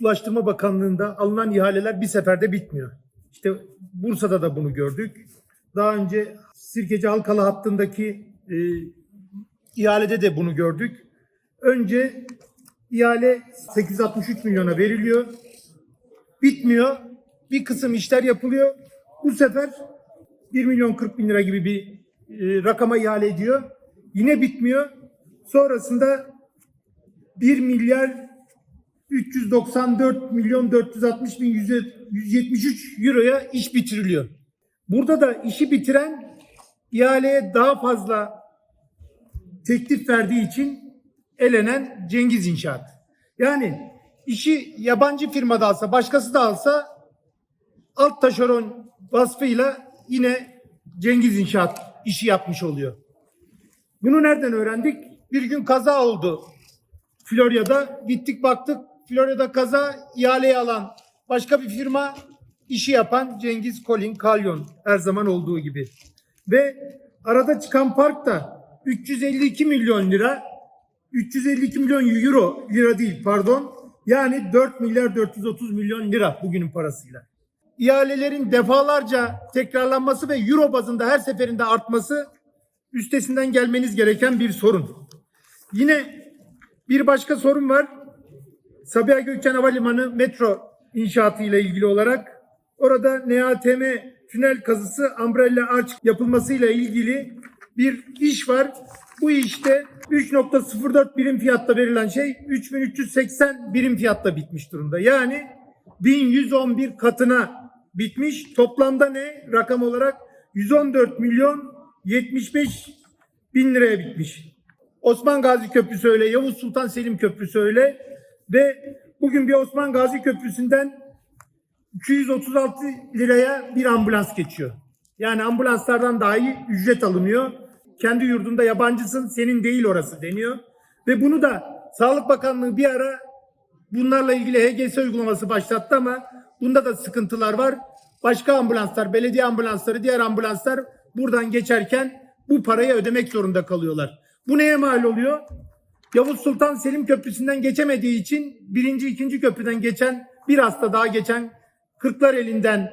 Ulaştırma Bakanlığı'nda alınan ihaleler bir seferde bitmiyor. İşte Bursa'da da bunu gördük. Daha önce Sirkeci Halkalı hattındaki e, ihalede de bunu gördük. Önce ihale 863 milyona veriliyor. Bitmiyor. Bir kısım işler yapılıyor. Bu sefer 1 milyon 40 bin lira gibi bir e, rakama ihale ediyor. Yine bitmiyor. Sonrasında 1 milyar 394 milyon 460 bin 173 euroya iş bitiriliyor. Burada da işi bitiren ihaleye daha fazla teklif verdiği için elenen Cengiz İnşaat. Yani işi yabancı firmada alsa, başkası da alsa alt taşeron vasfıyla yine Cengiz İnşaat işi yapmış oluyor. Bunu nereden öğrendik? Bir gün kaza oldu Florya'da. Gittik baktık Florya'da kaza ihaleyi alan başka bir firma işi yapan Cengiz Colin Kalyon her zaman olduğu gibi. Ve arada çıkan park da 352 milyon lira 352 milyon euro lira değil pardon yani 4 milyar 430 milyon lira bugünün parasıyla. İhalelerin defalarca tekrarlanması ve euro bazında her seferinde artması üstesinden gelmeniz gereken bir sorun. Yine bir başka sorun var. Sabiha Gökçen Havalimanı metro inşaatı ile ilgili olarak orada NATM tünel kazısı umbrella arch yapılmasıyla ilgili bir iş var. Bu işte 3.04 birim fiyatta verilen şey 3380 birim fiyatta bitmiş durumda. Yani 1111 katına bitmiş. Toplamda ne rakam olarak 114 milyon 75 bin liraya bitmiş. Osman Gazi Köprüsü öyle, Yavuz Sultan Selim Köprüsü öyle ve bugün bir Osman Gazi Köprüsü'nden 236 liraya bir ambulans geçiyor. Yani ambulanslardan dahi ücret alınıyor. Kendi yurdunda yabancısın, senin değil orası deniyor. Ve bunu da Sağlık Bakanlığı bir ara bunlarla ilgili HGS uygulaması başlattı ama bunda da sıkıntılar var. Başka ambulanslar, belediye ambulansları, diğer ambulanslar buradan geçerken bu parayı ödemek zorunda kalıyorlar. Bu neye mal oluyor? Yavuz Sultan Selim Köprüsü'nden geçemediği için birinci, ikinci köprüden geçen bir hasta daha geçen Kırklar elinden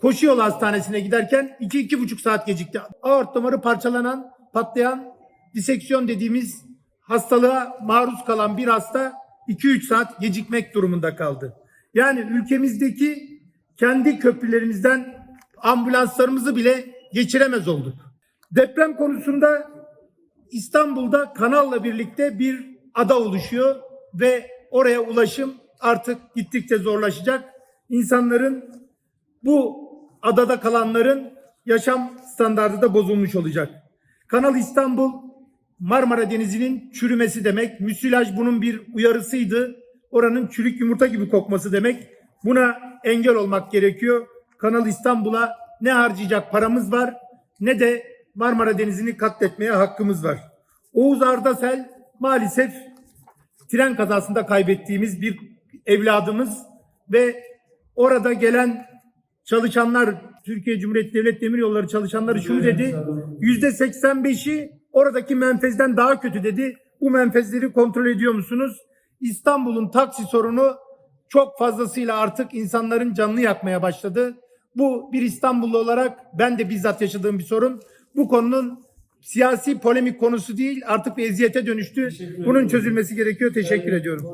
koşu yol hastanesine giderken iki, iki buçuk saat gecikti. Aort damarı parçalanan, patlayan diseksiyon dediğimiz hastalığa maruz kalan bir hasta 2-3 saat gecikmek durumunda kaldı. Yani ülkemizdeki kendi köprülerimizden ambulanslarımızı bile geçiremez olduk. Deprem konusunda İstanbul'da kanalla birlikte bir ada oluşuyor ve oraya ulaşım artık gittikçe zorlaşacak. İnsanların bu adada kalanların yaşam standardı da bozulmuş olacak. Kanal İstanbul Marmara Denizi'nin çürümesi demek. Müsilaj bunun bir uyarısıydı. Oranın çürük yumurta gibi kokması demek. Buna engel olmak gerekiyor. Kanal İstanbul'a ne harcayacak paramız var ne de Marmara Denizi'ni katletmeye hakkımız var. Oğuz Ardasel maalesef tren kazasında kaybettiğimiz bir evladımız ve orada gelen çalışanlar Türkiye Cumhuriyeti Devlet Demiryolları çalışanları şunu dedi. Yüzde 85'i oradaki menfezden daha kötü dedi. Bu menfezleri kontrol ediyor musunuz? İstanbul'un taksi sorunu çok fazlasıyla artık insanların canını yakmaya başladı. Bu bir İstanbullu olarak ben de bizzat yaşadığım bir sorun. Bu konunun siyasi polemik konusu değil artık bir eziyete dönüştü. Bunun çözülmesi gerekiyor. Teşekkür ediyorum.